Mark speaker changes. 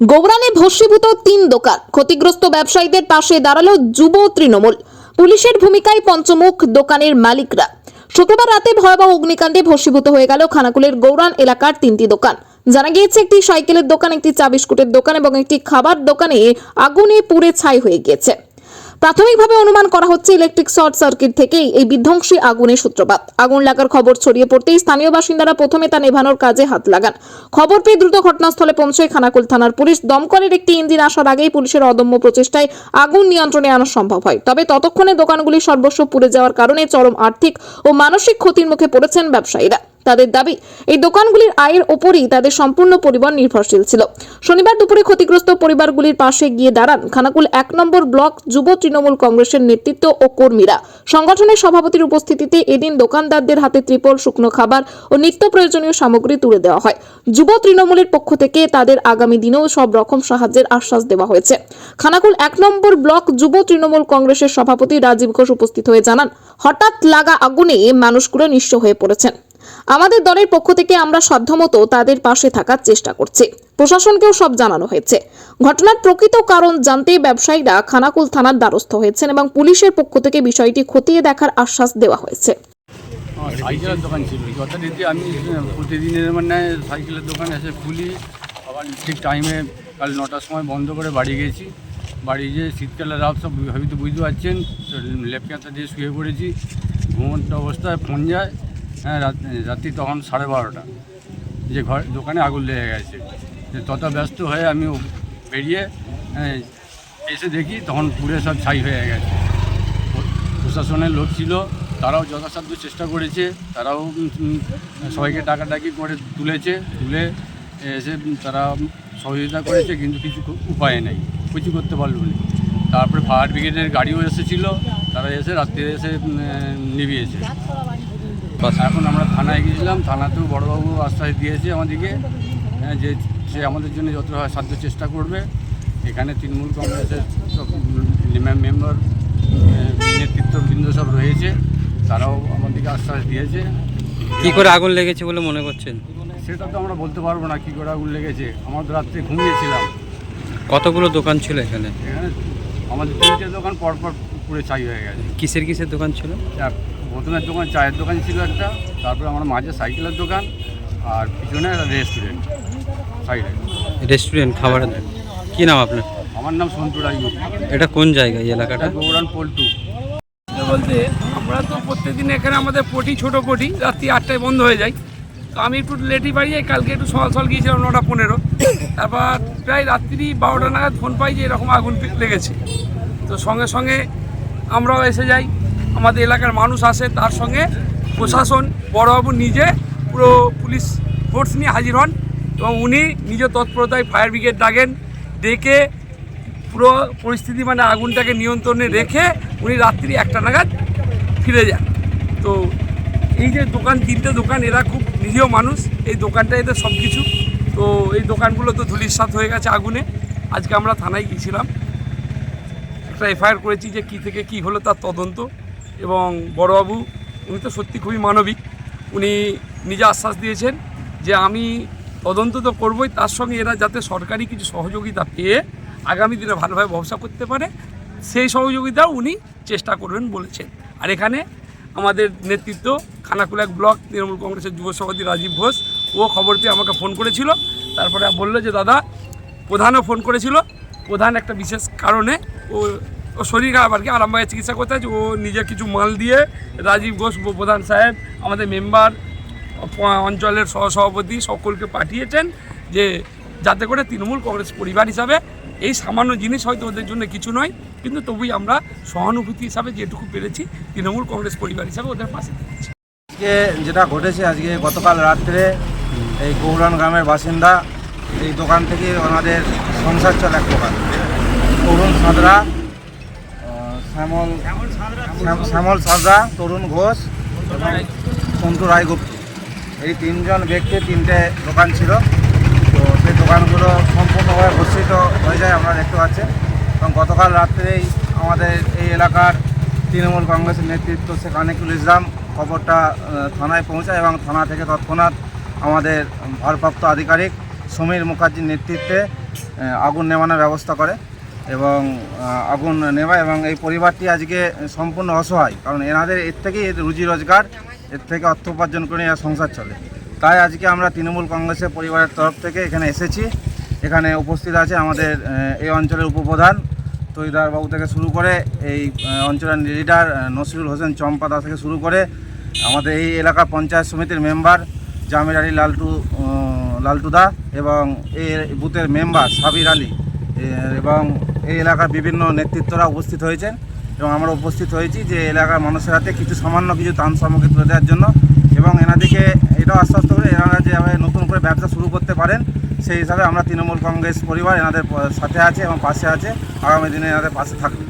Speaker 1: গৌরানে ভস্মীভূত তিন দোকান। ক্ষতিগ্রস্ত ব্যবসায়ীদের পাশে দাঁড়াল যুব তৃণমূল। পুলিশের ভূমিকায় পঞ্চমুখ দোকানের মালিকরা। শুক্রবার রাতে ভয়াবহ অগ্নিকাণ্ডে ভস্মীভূত হয়ে গেল খানাকুলের গৌরান এলাকার তিনটি দোকান। জানা গিয়েছে, একটি সাইকেলের দোকান, একটি চা বিস্কুটের দোকান এবং একটি খাবার দোকানে আগুনে পুড়ে ছাই হয়ে গিয়েছে। প্রাথমিকভাবে অনুমান করা হচ্ছে ইলেকট্রিক শর্ট সার্কিট থেকেই এই বিধ্বংসী আগুনের সূত্রপাত। আগুন লাগার খবর ছড়িয়ে পড়তেই স্থানীয় বাসিন্দারা প্রথমে তা নেভানোর কাজে হাত লাগান। খবর পেয়ে দ্রুত ঘটনাস্থলে পৌঁছয় খানাকুল থানার পুলিশ। দমকলের একটি ইঞ্জিন আসার আগেই পুলিশের অদম্য প্রচেষ্টায় আগুন নিয়ন্ত্রণে আনা সম্ভব হয়। তবে ততক্ষণে দোকানগুলি সর্বস্ব পুড়ে যাওয়ার কারণে চরম আর্থিক ও মানসিক ক্ষতির মুখে পড়েছেন ব্যবসায়ীরা। তাদের দাবি, এই দোকানগুলির আয়ের ওপরই তাদের সম্পূর্ণ পরিবার নির্ভরশীল ছিল। শনিবার দুপুরে ক্ষতিগ্রস্ত পরিবারগুলির পাশে গিয়ে দাঁড়ান খানাকুল এক নম্বর ব্লক যুব তৃণমূল কংগ্রেসের নেতৃত্ব ও কর্মীরা। সংগঠনের সভাপতির উপস্থিতিতে এদিন দোকানদারদের হাতে ত্রিপল শুকনো খাবার ও নিত্য প্রয়োজনীয় সামগ্রী তুলে দেওয়া হয়। যুব তৃণমূলের পক্ষ থেকে তাদের আগামী দিনেও সব রকম সাহায্যের আশ্বাস দেওয়া হয়েছে। খানাকুল এক নম্বর ব্লক যুব তৃণমূল কংগ্রেসের সভাপতি রাজীব ঘোষ উপস্থিত হয়ে জানান, হঠাৎ লাগা আগুনে মানুষগুলো নিঃস্ব হয়ে পড়েছেন। আমাদের দলের পক্ষ থেকে আমরা সাধ্যমতো তাদের পাশে থাকার চেষ্টা করছি। প্রশাসনকেও সব জানানো হয়েছে। ঘটনার প্রকৃত কারণ জানতে ব্যবসায়ীরা খানাকুল থানার দ্বারস্থ হয়েছেন এবং পুলিশের পক্ষ থেকে বিষয়টি খতিয়ে দেখার আশ্বাস দেওয়া হয়েছে।
Speaker 2: সাইকেলের দোকান মানে এসে খুলি। ঠিক টাইমে কাল নটার সময় বন্ধ করে বাড়ি গেছি। বাড়ি গিয়ে শীতকালের রাত সব হয়তো বুঝতে পারছেন লেপ দিয়ে শুয়ে পড়েছি। ঘুমন্ত অবস্থায় ফোন যায়। হ্যাঁ রাত- রাত্রি তখন সাড়ে বারোটা। যে ঘর দোকানে আগুন লেগে গেছে। তত ব্যস্ত হয়ে আমি বেরিয়ে এসে দেখি তখন পুড়ে সব ছাই হয়ে গেছে। প্রশাসনের লোক ছিল, তারাও যথাসাধ্য চেষ্টা করেছে, তারাও সবাইকে টাকাটাকি করে তুলেছে, তুলে এসে তারা সহযোগিতা করেছে, কিন্তু কিছু উপায় নেই, কিছু করতে পারল না। তারপরে ফায়ার ব্রিগেডের গাড়িও এসেছিল, তারা এসে রাত্রে এসে নিভিয়েছে। এখন আমরা থানায় গিয়েছিলাম থানাতেও বড়োবাবু আশ্বাস দিয়েছে আমাদেরকে হ্যাঁ, যে সে আমাদের জন্য যত হয় সাধ্য চেষ্টা করবে। এখানে তৃণমূল কংগ্রেসের সব মেম্বার নেতৃত্ববৃন্দ সব রয়েছে তারাও আমাদেরকে আশ্বাস দিয়েছে।
Speaker 3: কি করে আগুন লেগেছে বলে মনে করছেন?
Speaker 2: সেটা তো আমরা বলতে পারব না কী করে আগুন লেগেছে। আমরা তো রাত্রে ঘুমিয়েছিলাম।
Speaker 3: কতগুলো দোকান ছিল এখানে?
Speaker 2: এখানে আমাদের তিনটে দোকান পরপর পুরে ছাই হয়ে গেছে।
Speaker 3: কিসের কিসের দোকান ছিল?
Speaker 2: প্রথমের দোকান চায়ের দোকান ছিল একটা তারপরে আমার মাঝে সাইকেলের দোকান আর পিছনে একটা রেস্টুরেন্ট সাইডে
Speaker 3: রেস্টুরেন্ট খাবারের। কি নাম আপনার?
Speaker 2: আমার নাম সন্তু রায়গুপ
Speaker 3: এটা কোন জায়গা এই এলাকাটা?
Speaker 2: গৌরান পল্টু।
Speaker 4: বলতে আমরা তো প্রত্যেকদিন এখানে আমাদের পটি ছোট পটি রাত্রি আটটায় বন্ধ হয়ে যায়। তো আমি একটু লেটই বাড়ি যাই কালকে একটু সকাল সকাল গিয়েছিলাম নটা পনেরো। তারপর প্রায় রাত্রি বারোটা নাগাদ ফোন পাই যে এরকম আগুন লেগেছে। তো সঙ্গে সঙ্গে আমরাও এসে যাই। আমাদের এলাকার মানুষ আসে, তার সঙ্গে প্রশাসন, বড়বাবু নিজে পুরো পুলিশ ফোর্স নিয়ে হাজির হন এবং উনি নিজ তৎপরতায় ফায়ার ব্রিগেড ডাকেন, ডেকে পুরো পরিস্থিতি মানে আগুনটাকে নিয়ন্ত্রণে রেখে উনি রাত্রি একটা নাগাদ ফিরে যান। তো এই যে দোকান, তিনটে দোকান, এরা খুব নিরীহ মানুষ, এই দোকানটা এদের সব কিছু তো এই দোকানগুলো তো ধুলিস্বাত হয়ে গেছে আগুনে। আজকে আমরা থানায় গিয়েছিলাম। একটা এফআইআর করেছি যে কী থেকে কী হলো তার তদন্ত। এবং বড়বাবু, উনি তো সত্যি খুবই মানবিক। উনি নিজে আশ্বাস দিয়েছেন যে আমি তদন্ত তো করবই, তার সঙ্গে এরা যাতে সরকারি কিছু সহযোগিতা পেয়ে আগামী দিনে ভালোভাবে ব্যবসা করতে পারে, সেই সহযোগিতাও উনি চেষ্টা করবেন বলেছেন। আর এখানে আমাদের নেতৃত্ব, খানাকুলা ব্লক, তৃণমূল কংগ্রেসের যুব সভাপতি রাজীব ঘোষ, ও খবর পেয়ে আমাকে ফোন করেছিল। তারপরে বলল যে, দাদা, প্রধানও ফোন করেছিল। প্রধান একটা বিশেষ কারণে ও ও শরীর খারাপ আর কি। আরামবাগে চিকিৎসা করতে আছে ও নিজে কিছু মাল দিয়ে রাজীব ঘোষ প্রধান সাহেব, আমাদের মেম্বার অঞ্চলের সহসভাপতি সকলকে পাঠিয়েছেন যে যাতে করে তৃণমূল কংগ্রেস পরিবার হিসাবে এই সামান্য জিনিস হয়তো ওদের জন্য কিছু নয়, কিন্তু তবুই আমরা সহানুভূতি হিসাবে যেটুকু পেরেছি তৃণমূল কংগ্রেস পরিবার হিসাবে ওদের পাশে থেকেছি
Speaker 5: আজকে যেটা ঘটেছে, আজকে গতকাল রাত্রে এই গৌরান গ্রামের বাসিন্দা এই দোকান থেকে ওনাদের সংসার চলে এক দোকান তরুণ সাঁতরা শ্যামল শ্যাম- শ্যামল সাঁতরা তরুণ ঘোষ এবং সন্তু রায়গুপ্ত। এই তিনজন ব্যক্তি তিনটে দোকান ছিল। তো সেই দোকানগুলো সম্পূর্ণভাবে ভর্ষিত হয়ে যায় আমরা দেখতে পাচ্ছি। এবং গতকাল রাত্রেই আমাদের এই এলাকার তৃণমূল কংগ্রেসের নেতৃত্ব শেখ আনিকুল ইসলাম খবরটা থানায় পৌঁছায় এবং থানা থেকে তৎক্ষণাৎ আমাদের ভারপ্রাপ্ত আধিকারিক সমীর মুখার্জির নেতৃত্বে আগুন নেভানোর ব্যবস্থা করে। এবং আগুন নেভায় এবং এই পরিবারটি আজকে সম্পূর্ণ অসহায়। কারণ এনাদের এর থেকেই এর রুজি রোজগার, এর থেকে অর্থ উপার্জন করে এরা সংসার চলে। তাই আজকে আমরা তৃণমূল কংগ্রেসের পরিবারের তরফ থেকে এখানে এসেছি। এখানে উপস্থিত আছে আমাদের এই অঞ্চলের উপপ্রধান তৈদার বাবু থেকে শুরু করে এই অঞ্চলের লিডার নসরুল হোসেন চম্পাদা থেকে শুরু করে আমাদের এই এলাকা পঞ্চায়েত সমিতির মেম্বার জামির আলী লালটু লালটুদা এবং এই বুথের মেম্বার সাবির আলী এবং এই এলাকার বিভিন্ন নেতৃত্বরা উপস্থিত হয়েছেন এবং আমরা উপস্থিত হয়েছি যে এলাকার মানুষের হাতে কিছু সামান্য কিছু তান সামগ্রী তুলে দেওয়ার জন্য এবং এনাদেরকে এটাও আশ্বস্ত করে এনারা যেভাবে নতুন করে ব্যবসা শুরু করতে পারেন, সেই হিসাবে আমরা তৃণমূল কংগ্রেস পরিবার এনাদের সাথে আছে এবং পাশে আছে। আগামী দিনে এনাদের পাশে থাকবে।